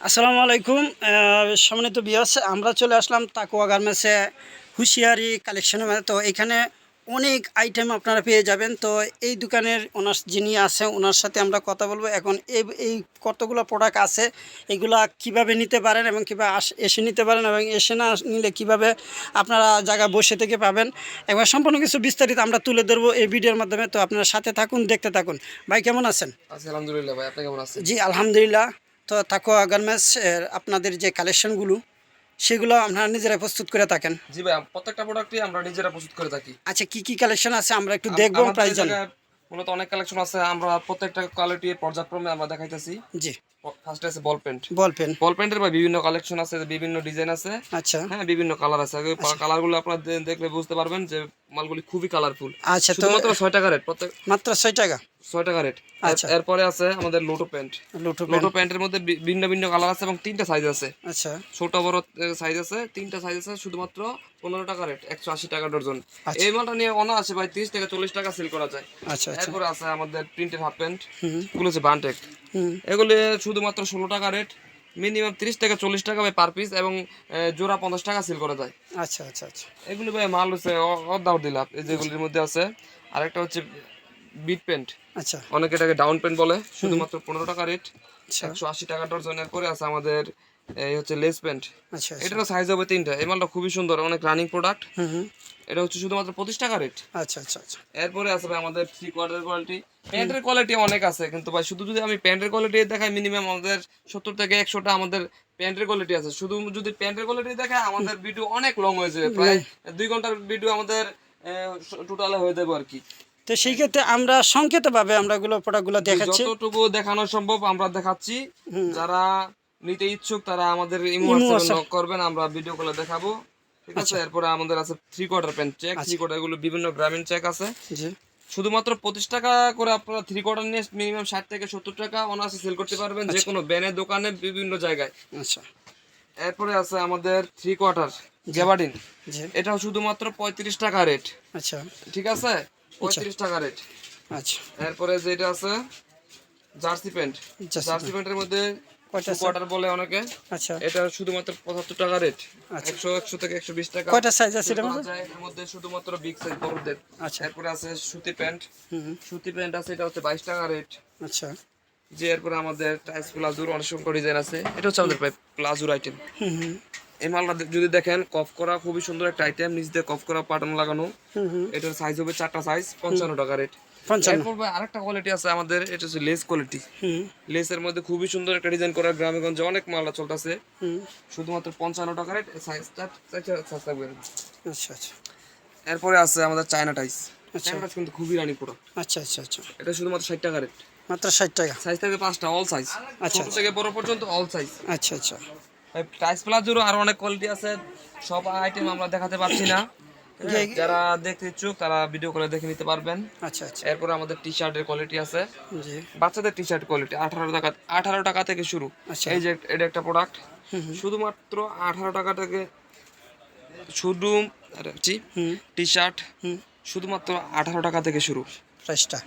আসসালামু আলাইকুম। আহ, সম্মানিত বিয়াস আমরা চলে আসলাম তাকুয়া গার্মেন্টসে হুঁশিয়ারি কালেকশনের মধ্যে। তো এখানে অনেক আইটেম আপনারা পেয়ে যাবেন। তো এই দোকানের ওনার যিনি আছে ওনার সাথে আমরা কথা বলব। এখন এই এই কতগুলো প্রোডাক্ট আছে এগুলা কীভাবে নিতে পারেন এবং কীভাবে আস এসে নিতে পারেন এবং এসে না নিলে কীভাবে আপনারা জায়গা বসে থেকে পাবেন। এবং সম্পূর্ণ কিছু বিস্তারিত আমরা তুলে ধরবো এই ভিডিওর মাধ্যমে। তো আপনারা সাথে থাকুন দেখতে থাকুন। ভাই কেমন আছেন? আছি আলহামদুলিল্লাহ ভাই আপনি কেমন আছেন? জি আলহামদুলিল্লাহ। তো তাকুয়া গার্মেন্টস আপনাদের যে কালেকশনগুলো সেগুলো আপনারা নিজেরা প্রস্তুত করে থাকেন। জি ভাই প্রত্যেকটা প্রোডাক্টই আমরা নিজেরা প্রস্তুত করে থাকি। আচ্ছা কি কি কালেকশন আছে আমরা একটু দেখব প্রাইস জায়গায় মূলত অনেক কালেকশন আছে। আমরা প্রত্যেকটা কোয়ালিটি পর্যায়ক্রমে আমরা দেখাইতেছি। জি। ফার্স্টে আছে বল পেন্ট বল পেন বল পেন্টের ভাই বিভিন্ন কালেকশন আছে বিভিন্ন ডিজাইন আছে। আচ্ছা। হ্যাঁ বিভিন্ন কালার আছে। কালারগুলো আপনারা দেখলে বুঝতে পারবেন যে মালগুলি খুবই কালারফুল আচ্ছা তো মাত্র ছয় টাকা রেট প্রত্যেক মাত্র ছয় টাকা? ছয় টাকা রেট আচ্ছা। এরপরে আছে আমাদের লোটো প্যান্ট। লোটো প্যান্টের মধ্যে ভিন্ন ভিন্ন কালার আছে এবং তিনটা সাইজ আছে। আচ্ছা। ছোট বড় সাইজ আছে তিনটা সাইজ আছে শুধুমাত্র পনেরো টাকা রেট একশো আশি টাকা ডজন। এই মালটা নিয়ে অনা আছে ভাই তিরিশ থেকে চল্লিশ টাকা সেল করা যায়। আচ্ছা আচ্ছা। এরপরে আছে আমাদের প্রিন্টের হাফ প্যান্ট এগুলো হচ্ছে বানটেক এগুলি শুধুমাত্র ষোলো টাকা রেট মিনিমাম তিরিশ থেকে চল্লিশ টাকা ভাই পার পিস এবং জোড়া পঞ্চাশ টাকা সেল করা যায়। আচ্ছা আচ্ছা আচ্ছা। এগুলি ভাই মাল হচ্ছে অর্ধাউট দিলাম এই যেগুলির মধ্যে আছে। আরেকটা হচ্ছে বিট প্যান্ট আচ্ছা। অনেকে এটাকে ডাউন প্যান্ট বলে শুধুমাত্র পনেরো টাকা রেট আচ্ছা। একশো আশি টাকা ডজন এরপরে আছে আমাদের এই হচ্ছে লেস প্যান্ট আচ্ছা আচ্ছা। এটারও সাইজ হবে তিনটা এই মালটা খুবই সুন্দর অনেক রানিং প্রোডাক্ট এটা হচ্ছে শুধুমাত্র পঁচিশ টাকা রেট আচ্ছা আচ্ছা আচ্ছা। এরপরে আছে ভাই আমাদের থ্রি কোয়ার্টার কোয়ালিটি প্যান্টের কোয়ালিটি অনেক আছে কিন্তু ভাই শুধু যদি আমি প্যান্টের কোয়ালিটি দেখাই মিনিমাম আমাদের সত্তর থেকে একশোটা আমাদের প্যান্টের কোয়ালিটি আছে। শুধু যদি প্যান্টের কোয়ালিটি দেখায় আমাদের ভিডিও অনেক লং হয়ে যাবে প্রায় দুই ঘণ্টার ভিডিও আমাদের টোটালে হয়ে যাবে আর কি। তো সেই ক্ষেত্রে আমরা সংক্ষেপভাবে আমরা এগুলো প্রোডাক্টগুলো দেখাচ্ছি। যতটুকু দেখানো সম্ভব আমরা দেখাচ্ছি। যারা নিতে ইচ্ছুক তারা আমাদের ইমো নক করবেন আমরা ভিডিও করে দেখাবো। ঠিক আছে? এরপরে আমাদের আছে three quarter pant check three quarter এগুলো বিভিন্ন গ্রামীণ চেক আছে। শুধুমাত্র পঁচিশ টাকা করে আপনারা থ্রি কোয়ার্টার নিয়ে মিনিমাম ষাট থেকে সত্তর টাকা অনার্সে সেল করতে পারবেন যে কোনো ব্যানের দোকানে বিভিন্ন জায়গায়। আচ্ছা। এরপরে আছে আমাদের থ্রি কোয়ার্টার গ্যাবার্ডিন জি। এটাও শুধুমাত্র পঁয়ত্রিশ টাকা রেট আচ্ছা। ঠিক আছে? পঁয়ত্রিশ টাকা রেট আচ্ছা। এরপরে যেটা আছে জার্সি প্যান্ট। জার্সি প্যান্টের মধ্যে কোয়ার্টার বলে অনেকে। আচ্ছা। এটা শুধুমাত্র পঁচাত্তর টাকা রেট আচ্ছা। একশো একশো থেকে একশো বিশ টাকা। কয়টা সাইজ আছে মধ্যে। এর মধ্যে শুধুমাত্র বিগ সাইজ বড়দের। আচ্ছা। এরপরে আছে সুতি প্যান্ট। সুতি প্যান্ট আছে এটা হচ্ছে বাইশ টাকা রেট আচ্ছা। যে এরপরে আমাদের টাইস প্লাজোর অনেক সংখ্যক ডিজাইন আছে। এটা হচ্ছে আমাদের প্লাজোর আইটেম হুম হুম। এই মালটা যদি দেখেন কফ করা খুবই সুন্দর একটা আইটেম নিচ দিয়ে কফ করা পাটন লাগানো। এটার সাইজ হবে চারটা সাইজ পঞ্চান্ন টাকা রেট আরেকটা কোয়ালিটি আছে আমাদের এটা হচ্ছে লেস কোয়ালিটি লেসের মধ্যে খুবই সুন্দর একটা ডিজাইন করা গ্রামে গঞ্জে অনেক মালটা চলতেছে। শুধুমাত্র পঞ্চান্ন টাকা রেট সাইজটা সাইজ থাকবে আচ্ছা আচ্ছা। এরপরে আছে আমাদের চায়না টাইস আচ্ছা। চায়না টাইস কিন্তু খুবই রানি প্রোডাক্ট আচ্ছা আচ্ছা আচ্ছা। এটা শুধুমাত্র ষাট টাকা রেট মাত্র ষাট টাকা। সাইজ থাকবে পাঁচটা অল সাইজ আচ্ছা, থেকে বড় পর্যন্ত অল সাইজ আচ্ছা আচ্ছা। টাইস প্লাজোরও আরও অনেক কোয়ালিটি আছে। সব আইটেম আমরা দেখাতে পারছি না। যারা দেখতে ইচ্ছুক তারা ভিডিও করে দেখে নিতে পারবেন। আচ্ছা আচ্ছা। এরপরে আমাদের টি শার্টের কোয়ালিটি আছে। জি। বাচ্চাদের টি শার্ট কোয়ালিটি আঠারো টাকা আঠারো টাকা থেকে শুরু। আচ্ছা। এই যে এটা একটা প্রোডাক্ট শুধুমাত্র আঠারো টাকা থেকে শুধু টি শার্ট হুম। শুধুমাত্র আঠারো টাকা থেকে শুরু। প্রাইসটা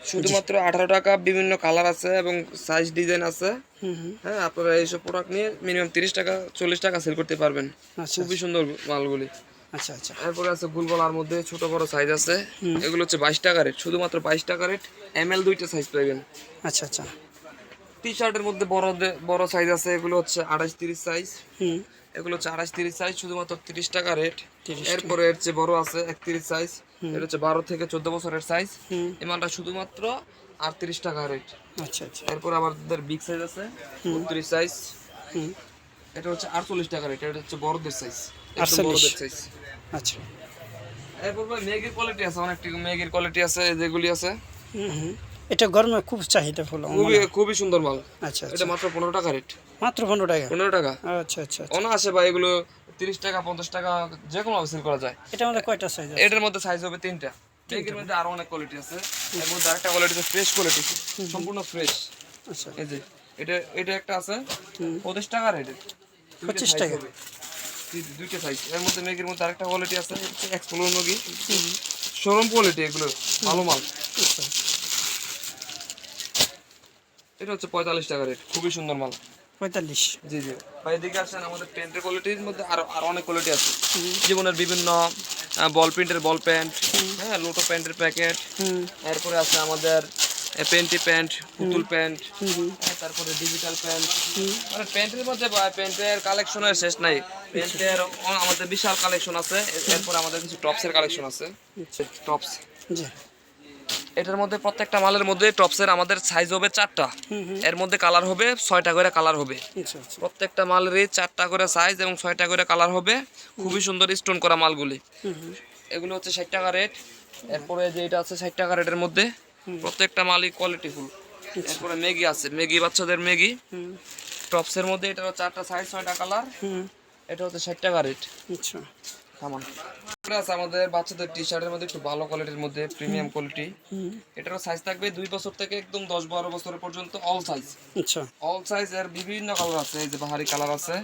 শুধুমাত্র আঠারো টাকা বিভিন্ন কালার আছে এবং সাইজ ডিজাইন আছে। হ্যাঁ আপনারা এইসব প্রোডাক্ট নিয়ে মিনিমাম তিরিশ টাকা চল্লিশ টাকা সেল করতে পারবেন। আচ্ছা খুবই সুন্দর মালগুলি। আচ্ছা আচ্ছা। এরপরে আছে গুলগলার মধ্যে ছোট বড় সাইজ আছে। এগুলো হচ্ছে বাইশ টাকা রেট শুধুমাত্র বাইশ টাকা রেট এম এল দুইটা সাইজ পাবেন আচ্ছা আচ্ছা। টি শার্টের মধ্যে বড় বড় সাইজ আছে এগুলো হচ্ছে আঠাশ তিরিশ সাইজ হুম। এগুলো হচ্ছে আঠাশ তিরিশ সাইজ শুধুমাত্র তিরিশ টাকা রেট 30 এরপরে এর চেয়ে বড় আছে একত্রিশ সাইজ এটা হচ্ছে বারো থেকে চোদ্দ বছরের সাইজ হুম। এই মালটা শুধুমাত্র আটত্রিশ টাকা রেট আচ্ছা আচ্ছা। এরপর আমাদের বিগ সাইজ আছে বত্রিশ সাইজ হুম। এটা হচ্ছে আটচল্লিশ টাকা রেট এটা হচ্ছে বড়দের সাইজ বড়দের সাইজ আচ্ছা। এরপর মেগির কোয়ালিটি আছে অনেকটি মেঘের কোয়ালিটি আছে যেগুলি আছে। হুম হুম। এটা গরমে খুব চাহিদা ফুল খুবই খুবই সুন্দর মাল। আচ্ছা এটা আচ্ছা। মাত্র পনেরো টাকা রেট। মাত্র পনেরো টাকা? পনেরো টাকা। আচ্ছা আচ্ছা আচ্ছা। অনা আসে ভাই এগুলো তিরিশ টাকা পঞ্চাশ টাকা যে কোনো সেল করা যায়। এটা আমাদের কয়টা সাইজ আছে? এটার মধ্যে সাইজ হবে তিনটা। মেগির মধ্যে আরও অনেক কোয়ালিটি আছে। এর মধ্যে আরেকটা কোয়ালিটি আছে ফ্রেশ কোয়ালিটি সম্পূর্ণ ফ্রেশ আচ্ছা। এই যে এটা এটা একটা আছে। পঁচিশ টাকা রেট। 25 টাকা। দুইটা সাইজ এর মধ্যে মেগির মধ্যে আরেকটা কোয়ালিটি আছে এক্সপ্লোর মেগি শোরুম কোয়ালিটি এগুলো ভালো মাল। আচ্ছা। এটা হচ্ছে পঁয়তাল্লিশ টাকা রেট খুবই সুন্দর মাল। পঁয়তাল্লিশ। জি জি। ভাই এদিকে আসেন আমাদের প্যান্টের কোয়ালিটির মধ্যে আরও আরও অনেক কোয়ালিটি আছে। জীবনের বিভিন্ন বল প্রিন্টের বল প্যান্ট হ্যাঁ লোটো প্যান্টের প্যাকেট এরপরে আছে আমাদের পেন্টি প্যান্ট পুতুল প্যান্ট তারপরে ডিজিটাল প্যান্ট মানে প্যান্টের মধ্যে প্যান্টের কালেকশনের শেষ নাই। প্যান্টের অ- আমাদের বিশাল কালেকশন আছে। এরপরে আমাদের কিছু টপসের কালেকশন আছে। টপস জি। এটার মধ্যে প্রত্যেকটা মালের মধ্যে টপসের আমাদের সাইজ হবে চারটা। এর মধ্যে কালার হবে ছয়টা করে কালার হবে। আচ্ছা আচ্ছা। প্রত্যেকটা মালেরই চারটা করে সাইজ এবং ছয়টা করে কালার হবে। খুবই সুন্দর স্টোন করা মালগুলি। এগুলো হচ্ছে ষাট টাকা রেট এরপরে যে এটা আছে ষাট টাকা রেটের মধ্যে প্রত্যেকটা মালই কোয়ালিটি ফুল এরপরে ম্যাগি আছে ম্যাগি বাচ্চাদের ম্যাগি টপসের মধ্যে এটা চারটা সাইজ ছয়টা কালার এটা হচ্ছে ষাট টাকা রেট আচ্ছা। সামান। আমাদের বাচ্চাদের টি শার্টের মধ্যে একটু ভালো কোয়ালিটির মধ্যে প্রিমিয়াম কোয়ালিটি হুম। এটারও সাইজ থাকবে দুই বছর থেকে একদম দশ বারো বছরের পর্যন্ত অল সাইজ আচ্ছা। অল সাইজ এর বিভিন্ন কালার আছে এই যে বাহারি কালার আছে।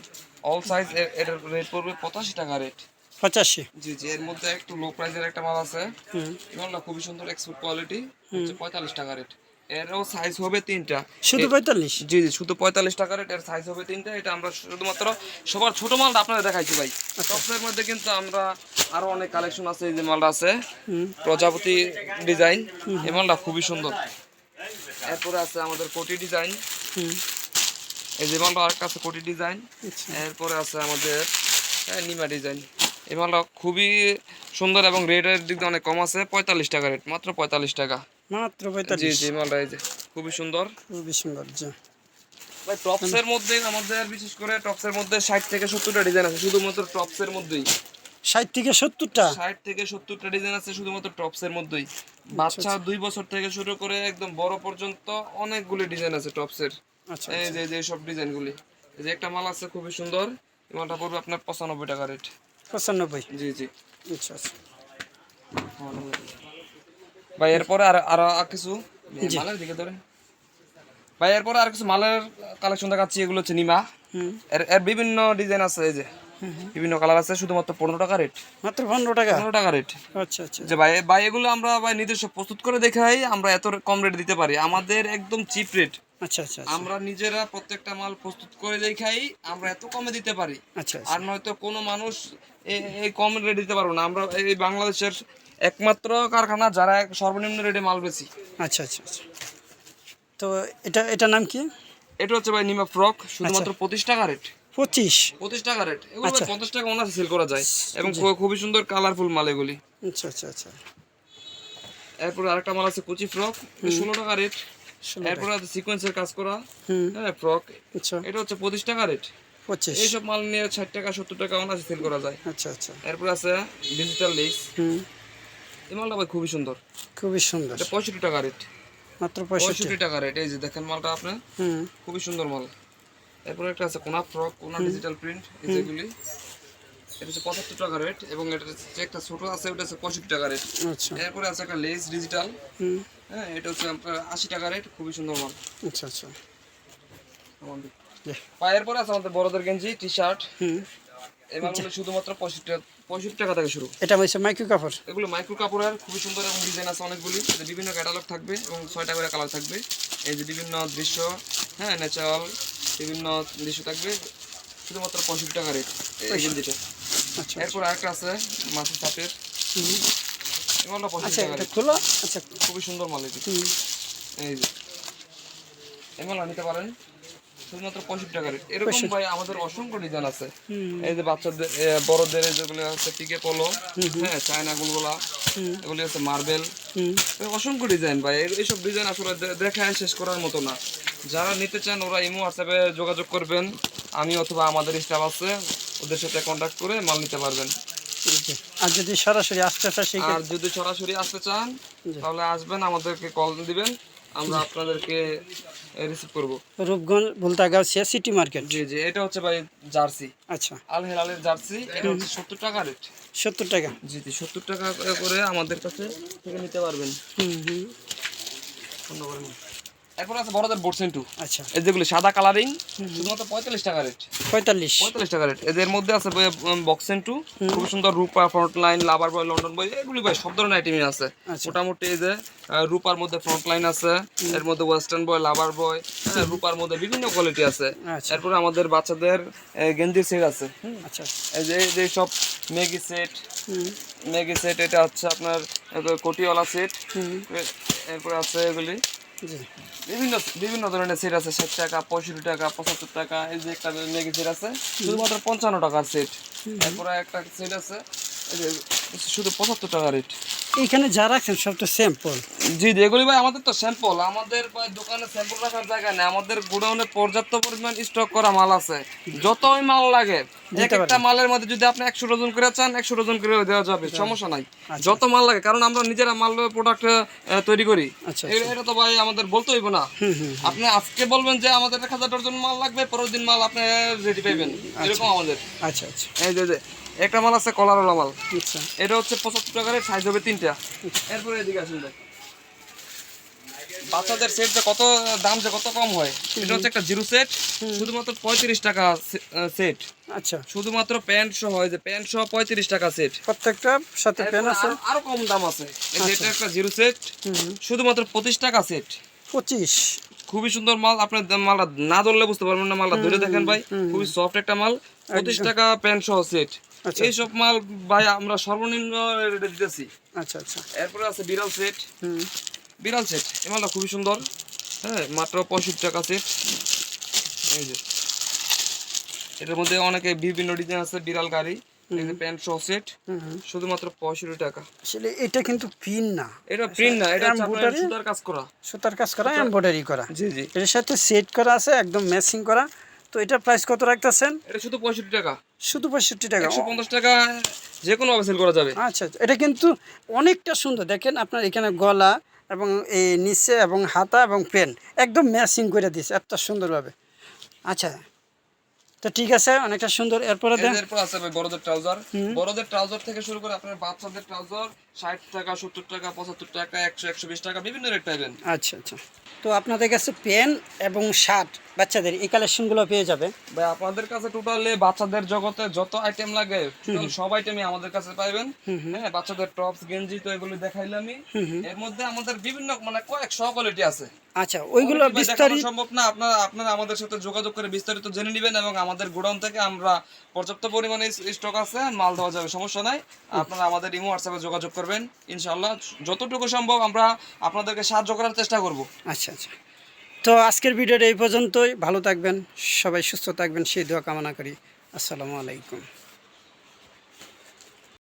অল সাইজ এটার রেট পড়বে পঁচাশি টাকা রেট পঁচাশি? জি জি এর মধ্যে একটু লো প্রাইসের একটা মাল আছে। হুম। মালটা খুবই সুন্দর এক্সপোর্ট কোয়ালিটি পঁয়তাল্লিশ টাকা রেট এরও সাইজ হবে তিনটা। শুধু পঁয়তাল্লিশ? জি জি শুধু পঁয়তাল্লিশ টাকা রেট এর সাইজ হবে তিনটা। এটা আমরা শুধুমাত্র সবার ছোট মালটা আপনারা দেখাইছি ভাই। টপসের মধ্যে কিন্তু আমরা আরও অনেক কালেকশন আছে এই যে মালটা আছে। প্রজাপতি ডিজাইন এই মালটা খুবই সুন্দর। এরপরে আছে আমাদের কোটি ডিজাইন এই যে মালটা আরেকটা আছে কোটি ডিজাইন আচ্ছা। এরপরে আছে আমাদের হ্যাঁ, নিমা ডিজাইন এই মালটা খুবই সুন্দর এবং রেটের দিক দিয়ে অনেক কম আছে পঁয়তাল্লিশ টাকা রেট মাত্র পঁয়তাল্লিশ টাকা। মাত্র জি পঁয়তাল্লিশ। জি এই মালটা এই যে খুবই সুন্দর। খুবই সুন্দর জি। ভাই টপসের মধ্যে আমাদের বিশেষ করে টপসের মধ্যে ষাট থেকে সত্তরটা ডিজাইন আছে শুধুমাত্র টপসের মধ্যেই। ষাট থেকে সত্তরটা? ষাট থেকে সত্তরটা ডিজাইন আছে শুধুমাত্র টপসের মধ্যেই। বাচ্চা দুই বছর থেকে শুরু করে একদম বড় পর্যন্ত অনেকগুলি ডিজাইন আছে টপসের আচ্ছা এই যে যে সব ডিজাইনগুলি এই যে একটা মাল আছে খুবই সুন্দর এই মালটা পড়বে আপনার পঁচানব্বই টাকা রেট পঁচানব্বই? জি জি। আচ্ছা আচ্ছা। ভাই এরপরে আর আরও আর কিছু? মালের দিকে ধরেন। ভাই এরপরে আর কিছু মালের কালেকশন দেখাচ্ছি এগুলো হচ্ছে নিমা। এর এর বিভিন্ন ডিজাইন আছে এই যে। বিভিন্ন কালার আছে শুধুমাত্র পনেরো টাকা রেট মাত্র পনেরো টাকা? পনেরো টাকা রেট আচ্ছা আচ্ছা। যে ভাই ভাই এগুলো আমরা ভাই নিজস্ব প্রস্তুত করে দেখাই আমরা এত কম রেট দিতে পারি। আমাদের একদম চিপ রেট আচ্ছা আচ্ছা আচ্ছা। আমরা নিজেরা প্রত্যেকটা মাল প্রস্তুত করে দেখাই আমরা এত কমে দিতে পারি। আচ্ছা আর নয়তো কোনো মানুষ এই কম রেট দিতে পারব না। আমরা এই বাংলাদেশের একমাত্র কারখানা যারা সর্বনিম্ন রেটে মাল বেশি আচ্ছা আচ্ছা আচ্ছা। তো এটা এটার নাম কি? এটা হচ্ছে ভাই নিমা ফ্রক শুধুমাত্র পঁচিশ টাকা রেট পঁচিশ? পঁচিশ টাকা রেট এগুলো আচ্ছা। পঞ্চাশ টাকা ওনার সেল করা যায়। এবং খুবই সুন্দর কালারফুল মাল এগুলি। আচ্ছা আচ্ছা আচ্ছা। এরপর আরেকটা মাল আছে কুচি ফ্রক। ষোলো টাকা রেট এরপর আছে সিকোয়েন্সের কাজ করা। হ্যাঁ ফ্রক। আচ্ছা। এটা হচ্ছে পঁচিশ টাকা রেট পঁচিশ। এইসব মাল নিয়ে ষাট টাকা সত্তর টাকা ওনার সেল করা যায়। আচ্ছা আচ্ছা। এরপর আছে ডিজিটাল হুম। এই মালটা ভাই খুবই সুন্দর। খুবই সুন্দর। এটা পঁয়ষট্টি টাকা রেট মাত্র পঁয়ষট্টি। টাকা রেট এই যে দেখেন মালটা আপনার হুম। খুবই সুন্দর মাল। এরপর একটা আছে কোনা ফ্রক কোনা ডিজিটাল প্রিন্ট যেগুলি। এটা হচ্ছে পঁচাত্তর টাকা রেট এবং এটা হচ্ছে একটা ছোট আছে ওটা হচ্ছে পঁয়ষট্টি টাকা রেট আচ্ছা। এরপরে আছে একটা লেস ডিজিটাল হ্যাঁ এটা হচ্ছে আপনার আশি টাকা রেট খুবই সুন্দর মাল। আচ্ছা আচ্ছা। পায়ের পরে আছে আমাদের বড়দের গেঞ্জি টি শার্ট হুম। এই মালগুলো শুধুমাত্র পঁয়ষট্টি টাকা- পঁয়ষট্টি টাকা থেকে শুরু। এটা হচ্ছে মাইক্রো কাপড়। এগুলো মাইক্রো কাপড়ের খুবই সুন্দর এবং ডিজাইন আছে অনেকগুলি। বিভিন্ন ক্যাটালগ থাকবে এবং ছয়টা করে কালার থাকবে। এই যে বিভিন্ন দৃশ্য হ্যাঁ ন্যাচারাল বিভিন্ন দৃশ্য থাকবে শুধুমাত্র পঁয়ষট্টি টাকা রেট এই গেঞ্জিটা আচ্ছা। এরপর আরেকটা আছে মাছের চাপের। এগুলো পঁচিশ আচ্ছা টাকা rate। আচ্ছা। খুবই সুন্দর মাল এটি। এই যে। এগুলো নিতে পারেন। শুধুমাত্র পঁয়ষট্টি টাকা রেট এরকম ভাই আমাদের অসংখ্য ডিজাইন আছে। এই যে বাচ্চাদের বড়দের যেগুলো আছে পিকে পলো হ্যাঁ চায়না গুলগুলা এগুলি হচ্ছে মার্বেল। অসংখ্য ডিজাইন ভাই। এইসব ডিজাইন আসলে দেখায় শেষ করার মতো না। যারা নিতে চান ওরা ইমো হোয়াটসঅ্যাপে যোগাযোগ করবেন। আমি অথবা আমাদের স্টাফ আছে ওদের সাথে কন্ট্যাক্ট করে মাল নিতে পারবেন। আর যদি সরাসরি আসতে সেই আর যদি সরাসরি আসতে চান তাহলে আসবেন আমাদেরকে কল দিবেন। আমরা আপনাদেরকে রিসিভ করব। রূপগঞ্জ ভুলতাগাছিয়া সিটি মার্কেট জি জি এটা হচ্ছে ভাই জার্সি। আচ্ছা। আল হেলালের জার্সি এটা হচ্ছে সত্তর টাকা রেট সত্তর টাকা। জি জি সত্তর টাকা করে আমাদের কাছে থেকে নিতে পারবেন। হুম হুম। করেন। এরপর আছে বড়দের বোর্ডসেন টু আচ্ছা। এই যেগুলি সাদা কালারিং শুধুমাত্র পঁয়তাল্লিশ টাকা রেট পঁয়তাল্লিশ। পঁয়তাল্লিশ টাকা রেট এদের মধ্যে আছে বক্সেন টু খুব সুন্দর Rupa front line lover boy London boy এগুলি ভাই সব ধরনের আইটেমই আছে। আচ্ছা। মোটামুটি এই যে রূপার মধ্যে ফ্রন্ট লাইন আছে এর মধ্যে ওয়েস্টার্ন বয় লাভার বয় রূপার মধ্যে বিভিন্ন কোয়ালিটি আছে। আচ্ছা। এরপরে আমাদের বাচ্চাদের গেঞ্জি সেট আছে। আচ্ছা। এই যে এই যে সব ম্যাগি সেট ম্যাগি সেট এটা হচ্ছে আপনার কোটিওয়ালা সেট এরপরে আছে এগুলি। বিভিন্ন বিভিন্ন ধরনের সেট আছে ষাট টাকা পঁয়ষট্টি টাকা পঁচাত্তর টাকা এই যে একটা লেগে সেট আছে শুধুমাত্র পঞ্চান্ন টাকার সেট তারপরে একটা সেট আছে শুধু পঁচাত্তর টাকা রেট এইখানে যা রাখছেন সব তো স্যাম্পল জি এগুলি ভাই আমাদের তো স্যাম্পল আমাদের ভাই দোকানে স্যাম্পল রাখার জায়গা নেই। আমাদের গোডাউনে পর্যাপ্ত পরিমাণ স্টক করা মাল আছে। যতই মাল লাগে এক একটা মালের মধ্যে যদি আপনি একশো ডজন করে চান একশো ডজন করে দেওয়া যাবে সমস্যা নাই। যত মাল লাগে কারণ আমরা নিজেরা মাল প্রোডাক্ট তৈরি করি। আচ্ছা, এটা তো ভাই আমাদের বলতে হইব না। আপনি আজকে বলবেন যে আমাদের এক হাজার ডজন মাল লাগবে পরের দিন মাল আপনি রেডি পাইবেন। এরকম আমাদের। আচ্ছা আচ্ছা। এই যে একটা মাল আছে কলারওয়ালা মাল। আচ্ছা। এটা হচ্ছে পঁচাত্তর টাকার সাইজ হবে তিনটা। এরপরে এদিকে আসুন ভাই বাচ্চাদের সেট যে কত দাম যে কত কম হয় এটা হচ্ছে একটা জিরো সেট শুধুমাত্র পঁয়ত্রিশ টাকা সেট আচ্ছা। শুধুমাত্র প্যান্ট সহ হয় যে প্যান্ট সহ পঁয়ত্রিশ টাকা সেট প্রত্যেকটা সাথে পেন আছে? আরও কম দাম আছে। এটা একটা জিরো সেট শুধুমাত্র পঁচিশ টাকা সেট পঁচিশ। খুবই সুন্দর মাল আপনার মালটা না ধরলে বুঝতে পারবেন না মালটা ধরে দেখেন ভাই। খুবই সফট একটা মাল পঁচিশ টাকা প্যান্ট সহ সেট আচ্ছা। এইসব মাল ভাই আমরা সর্বনিম্ন রেটে দিতেছি। আচ্ছা আচ্ছা। এরপরে আছে বিড়াল সেট। হুম। বিড়াল সেট এই মালটা খুবই সুন্দর। হ্যাঁ মাত্র পঁয়ষট্টি টাকা সেট। এই যে। এটার মধ্যে অনেকে বিভিন্ন ডিজাইন আছে বিড়াল গাড়ি প্যান্ট সহ সেট। শুধুমাত্র পঁয়ষট্টি টাকা। আসলে এটা কিন্তু পিন না। এটা প্রিন্ট না এটা? সুতার কাজ করা। সুতার কাজ করা এমব্রয়ডারি করা। জি জি। এটার সাথে সেট করা আছে একদম ম্যাচিং করা। তো এটা প্রাইস কত রাখতেছেন? এটা শুধু পঁয়ষট্টি টাকা। শুধু পঁয়ষট্টি টাকা একশো পঞ্চাশ টাকা যে কোনো ভাবে সেল করা যাবে। আচ্ছা আচ্ছা। এটা কিন্তু অনেকটা সুন্দর। দেখেন আপনার এখানে গলা এবং এই নিচে এবং হাতা এবং পেন একদম ম্যাচিং করে দিয়েছে এত সুন্দরভাবে। আচ্ছা তো ঠিক আছে অনেকটা সুন্দর। এরপরে দেন। এরপর আছে ভাই বড়দের ট্রাউজার। বড়দের ট্রাউজার থেকে শুরু করে আপনার বাচ্চাদের ট্রাউজার ষাট টাকা সত্তর টাকা পঁচাত্তর টাকা একশো একশো বিশ টাকা বিভিন্ন রেট পাইবেন আচ্ছা আচ্ছা। তো আপনাদের কাছে পেন এবং শার্ট বাচ্চাদের এই কালেকশনগুলো পেয়ে যাবে। ভাই আপনাদের কাছে টোটালি বাচ্চাদের জগতে যত আইটেম লাগে সব আইটেমই আমাদের কাছে পাইবেন। হ্যাঁ বাচ্চাদের টপস গেঞ্জি তো এগুলো দেখাইলামই এর মধ্যে আমাদের বিভিন্ন মানে কয়েক শ কোয়ালিটি আছে। আচ্ছা ওইগুলো বিস্তারিত সম্ভব না। আপনারা আপনারা আমাদের সাথে যোগাযোগ করে বিস্তারিত জেনে নেবেন এবং আমাদের গোডাউন থেকে আমরা পর্যাপ্ত পরিমাণে স্টক আছে মাল দেওয়া যাবে সমস্যা নাই। আপনারা আমাদের ইমো হোয়াটসঅ্যাপে যোগাযোগ করবেন। ইনশাআল্লাহ যতটুকু সম্ভব আমরা আপনাদেরকে সাহায্য করার চেষ্টা করব। আচ্ছা আচ্ছা। তো আজকের ভিডিওটা এই পর্যন্তই। ভালো থাকবেন, সবাই সুস্থ থাকবেন, সেই দোয়া কামনা করি। আসসালামু আলাইকুম।